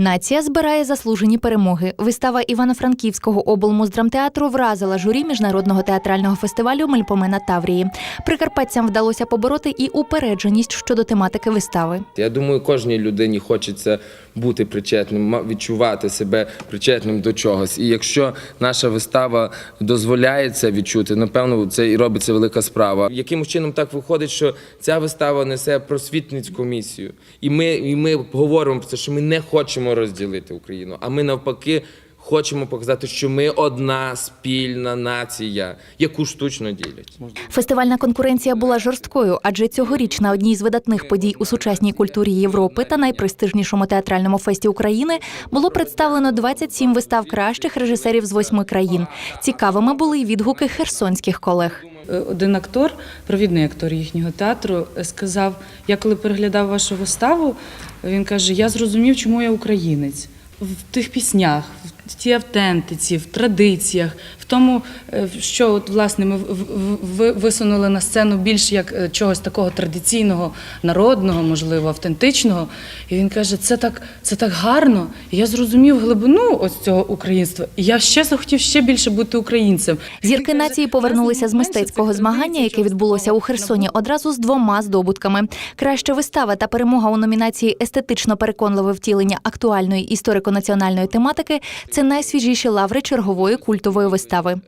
Нація збирає заслужені перемоги. Вистава Івано-Франківського облмуздрамтеатру вразила журі міжнародного театрального фестивалю Мельпомена Таврії. Прикарпатцям вдалося побороти і упередженість щодо тематики вистави. Я думаю, кожній людині хочеться бути причетним, відчувати себе причетним до чогось. І якщо наша вистава дозволяє це відчути, напевно, це і робиться велика справа. Якимось чином так виходить, що ця вистава несе просвітницьку місію. І ми, і ми говоримо про це, що ми не хочемо розділити Україну, а ми навпаки. Хочемо показати, що ми одна спільна нація, яку штучно ділять. Фестивальна конкуренція була жорсткою, адже цьогоріч на одній з видатних подій у сучасній культурі Європи та найпрестижнішому театральному фесті України було представлено 27 вистав кращих режисерів з восьми країн. Цікавими були й відгуки херсонських колег. Е, Один актор, провідний актор їхнього театру, е, сказав: я коли переглядав вашу виставу, він каже: Я зрозумів, чому я українець. В тих піснях, в тій автентиці, в традиціях, в тому, е, що от, власне ми в- в- ви- висунули на сцену більш як е, чогось такого традиційного, народного, можливо, автентичного. І він каже: це так, це так гарно. І я зрозумів глибину ось цього українства. І я ще захотів ще більше бути українцем. Зірки нації повернулися з мистецького змагання, яке відбулося у Херсоні, одразу з двома здобутками. Краща вистава та перемога у номінації Естетично переконливе втілення актуальної історико-національної тематики це найсвіжіші лаври чергової культової вистави.